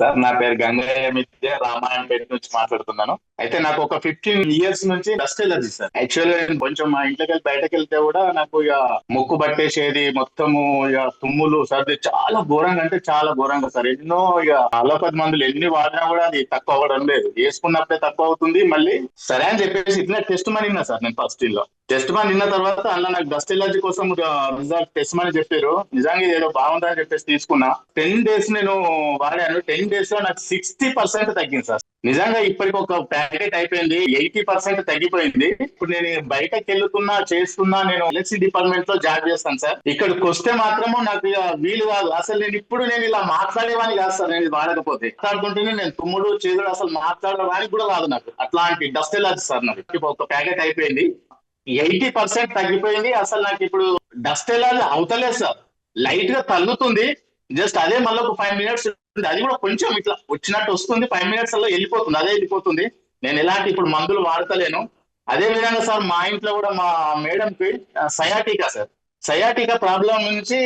Sir నా పేరు గంగయ్య మిత్య రామాయణపేట నుంచి మాట్లాడుతున్నాను. అయితే నాకు ఒక ఫిఫ్టీన్ ఇయర్స్ నుంచి డస్ట్ ఎలర్జీ సార్. యాక్చువల్లీ నేను కొంచెం మా ఇంట్లోకి బయటకు వెళ్తే కూడా నాకు ఇక ముక్కు పట్టేసేది మొత్తము ఇక తుమ్ములు సర్ది చాలా ఘోరంగా అంటే చాలా ఘోరంగా సార్. ఎన్నో ఇక అలోపతి మందులు ఎన్ని వాడినా కూడా అది తక్కువ అవ్వడం లేదు. వేసుకున్నప్పుడే తక్కువ అవుతుంది మళ్ళీ సరే అని చెప్పేసి ఇట్లా టెస్ట్ మనిన్నా సార్ నేను ఫస్ట్లో టెస్ట్ మని నిన్న తర్వాత అలా నాకు డస్ట్ ఎలర్జీ కోసం రిజల్ట్ టెస్ట్ మనీ చెప్పారు. నిజంగా ఇది ఏదో బాగుందని చెప్పేసి తీసుకున్నా. టెన్ డేస్ నేను వాడాను. టెన్ డేస్లో నాకు సిక్స్టీ పర్సెంట్ తగ్గింది సార్. నిజంగా ఇప్పటికి ఒక ప్యాకెట్ అయిపోయింది. ఎయిటీ పర్సెంట్ తగ్గిపోయింది. ఇప్పుడు నేను బయటకు వెళ్తున్నా చేస్తున్నా నేను ఎలక్ట్రిసిటీ డిపార్ట్మెంట్లో జాబ్ చేస్తాను సార్. ఇక్కడికి వస్తే మాత్రము నాకు ఇక వీలు కాదు. అసలు నేను ఇప్పుడు నేను ఇలా మాట్లాడేవాని కాదు సార్. నేను వాడకపోతే. మాట్లాడుకుంటేనే నేను తుమ్ముడు చేదుడు అసలు మాట్లాడడానికి కూడా కాదు నాకు. అట్లాంటి డస్ట్ ఎలర్జీ సార్ నాకు. ఒక ప్యాకెట్ అయిపోయింది. ఎయిటీ పర్సెంట్ తగ్గిపోయింది. అసలు నాకు ఇప్పుడు డస్ట్ ఎలా అవుతలేదు సార్. లైట్గా తగ్గుతుంది. జస్ట్ అదే మళ్ళీ ఒక ఫైవ్ మినిట్స్ అది కూడా కొంచెం ఇట్లా వచ్చినట్టు వస్తుంది. ఫైవ్ మినిట్స్లో వెళ్ళిపోతుంది. అదే వెళ్ళిపోతుంది. నేను ఎలాంటి ఇప్పుడు మందులు వాడతలేను. అదే విధంగా సార్ మా ఇంట్లో కూడా మా మేడం కి సయాటికా సార్. సయాటికా ప్రాబ్లం నుంచి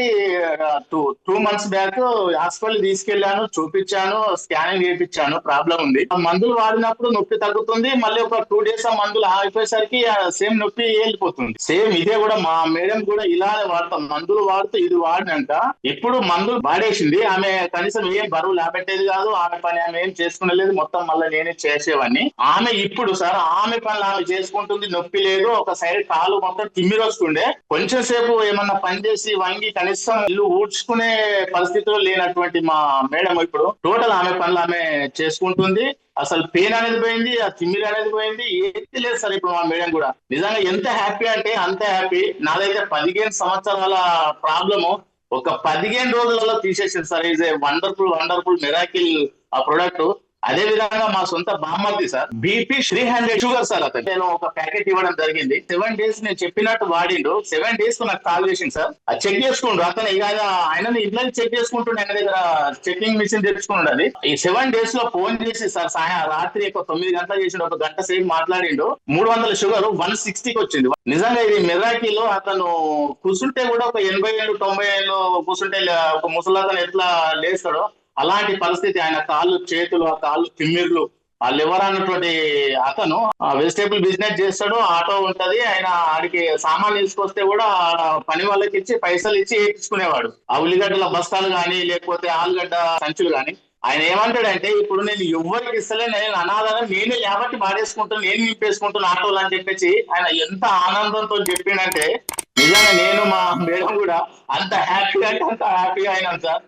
two two months back hospital తీసుకెళ్ళాను చూపించాను స్కానింగ్ చేయించాను ప్రాబ్లం ఉంది. మందులు వాడినప్పుడు నొప్పి తగ్గుతుంది మళ్ళీ ఒక టూ డేస్ ఆ మందులు ఆగిపోయేసరికి సేమ్ నొప్పి వెళ్ళిపోతుంది సేమ్ ఇదే కూడా మా మేడం కూడా ఇలానే వాడతాం. మందులు వాడుతూ ఇది వాడినాక ఇప్పుడు మందులు వాడేసింది. ఆమె కనీసం ఏం బరువు లేపెట్టేది కాదు ఆమె పని ఆమె ఏం చేసుకునేలేదు మొత్తం మళ్ళీ నేనే చేసేవాడిని ఆమె ఇప్పుడు సార్ ఆమె పనులు ఆమె చేసుకుంటుంది నొప్పి లేదు ఒక సైడ్ కాలు మొత్తం తిమ్మిరొస్తుండే. కొంచెం సేపు ఏమన్నా పని చేసి వంగి కనీసం ఇల్లు ఊడ్చుకునే పరిస్థితిలో లేనటువంటి మా మేడం ఇప్పుడు టోటల్ ఆమె పనులు ఆమె చేసుకుంటుంది. అసలు పెయిన్ అనేది పోయింది ఆ తిమ్మిరి అనేది పోయింది ఏది లేదు సార్ ఇప్పుడు మా మేడం కూడా. నిజంగా ఎంత హ్యాపీ అంటే అంత హ్యాపీ. నాదైతే పదిహేను సంవత్సరాల ప్రాబ్లము. ఒక పదిహేను రోజులలో తీసేసింది sir. Is a wonderful wonderful miracle ఆ ప్రొడక్ట్ అదే విధంగా మా సొంత బామ్మర్ది sir BP three hundred sugar sir అతను. నేను ఒక ప్యాకెట్ ఇవ్వడం జరిగింది. సెవెన్ డేస్ నేను చెప్పినట్టు వాడిండు. సెవెన్ డేస్ నాకు కాల్ చేసింది సార్. అది చెక్ చేసుకుండు. అతను ఇక ఆయన ఇంట్లో చెక్ చేసుకుంటుండే ఆయన దగ్గర చెకింగ్ మిషన్ తెచ్చుకున్నాడు ఈ సెవెన్ డేస్లో ఫోన్ చేసి సార్ సాయం రాత్రి ఒక తొమ్మిది గంటలు చేసిండు. ఒక గంట సేపు మాట్లాడిండు. మూడు వందల షుగర్ వన్ సిక్స్టీకి వచ్చింది. నిజంగా ఇది మెరాకిలో అతను కూర్చుంటే కూడా ఒక ఎనభై ఏళ్ళు తొంభై ఏళ్ళు కూర్చుంటే ఒక ముసలాతను ఎట్లా లేస్తాడో అలాంటి పరిస్థితి ఆయన కాళ్ళు చేతులు ఆ కాళ్ళు తిమ్మిర్లు ఆ లివర్ అన్నటువంటి అతను వెజిటేబుల్ బిజినెస్ చేస్తాడు ఆటో ఉంటది ఆయన ఆడికి సామాన్లు తీసుకొస్తే కూడా ఆడ పని వాళ్ళకి ఇచ్చి పైసలు ఇచ్చి వేయించుకునేవాడు ఆ ఉల్లిగడ్డల బస్తాలు కానీ లేకపోతే ఆలుగడ్డ సంచులు కానీ ఆయన ఏమంటాడంటే ఇప్పుడు నేను ఎవరికి ఇస్తలే నేను అనాథగా నేనే లేబట్టి పాడేసుకుంటాను నేను నింపేసుకుంటాను ఆటోలు అని చెప్పేసి ఆయన ఎంత ఆనందంతో చెప్పిండంటే నిజంగా నేను మా మేడం కూడా అంత హ్యాపీగా అంటే అంత హ్యాపీగా అయినాం సార్.